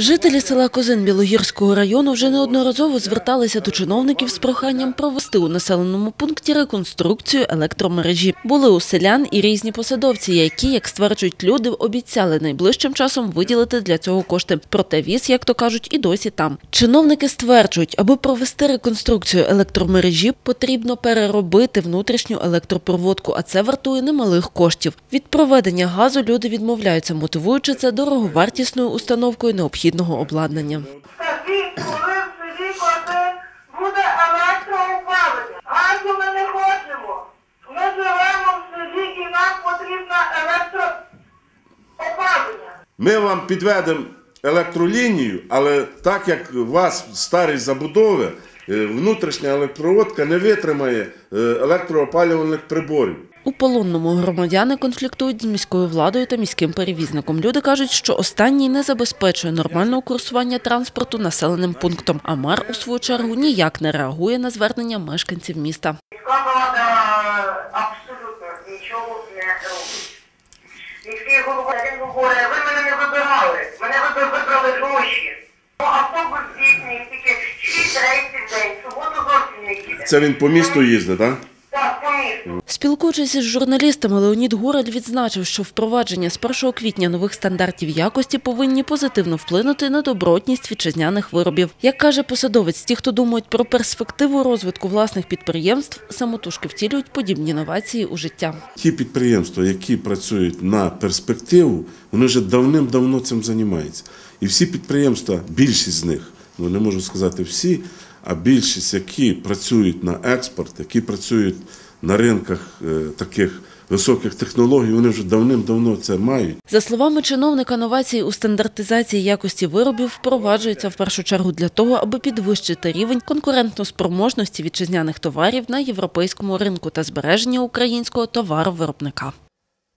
Жителі села Козин Білогірського району вже неодноразово зверталися до чиновників з проханням провести у населеному пункті реконструкцію електромережі. Були у селян і різні посадовці, які, як стверджують люди, обіцяли найближчим часом виділити для цього кошти. Проте віз, як то кажуть, і досі там. Чиновники стверджують, аби провести реконструкцію електромережі, потрібно переробити внутрішню електропроводку, а це вартує немалих коштів. Від проведення газу люди відмовляються, мотивуючи це дороговартісною установкою необхідного обладнання. Коли в селі Коти буде електроопалення? Газу ми не хочемо. Ми живемо в селі і нам потрібно електроопалення. Ми вам підведемо електролінію, але так як у вас старі забудови, е, внутрішня електроводка не витримає е, електроопалювальних приборів. Полонному громадяни конфліктують з міською владою та міським перевізником. Люди кажуть, що останній не забезпечує нормального курсування транспорту населеним пунктом, а мер у свою чергу ніяк не реагує на звернення мешканців міста. Міська влада абсолютно нічого не робить. Міський голова він говорить, ви мене не вибирали, мене вибрали гроші. Ну, автобус дійсний, тільки 6 рейсів в день, суботу зовсім не їде. Це він по місту їздить, так? Спілкуючись із журналістами, Леонід Гураль відзначив, що впровадження з 1 квітня нових стандартів якості повинні позитивно вплинути на добротність вітчизняних виробів. Як каже посадовець, ті, хто думають про перспективу розвитку власних підприємств, самотужки втілюють подібні новації у життя. Ті підприємства, які працюють на перспективу, вони вже давним-давно цим займаються. І всі підприємства, більшість з них, ну не можу сказати всі, а більшість, які працюють на експорт, які працюють на ринках е, таких високих технологій, вони вже давним-давно це мають. За словами чиновника, новації у стандартизації якості виробів впроваджуються в першу чергу для того, аби підвищити рівень конкурентноспроможності вітчизняних товарів на європейському ринку та збереження українського товаровиробника.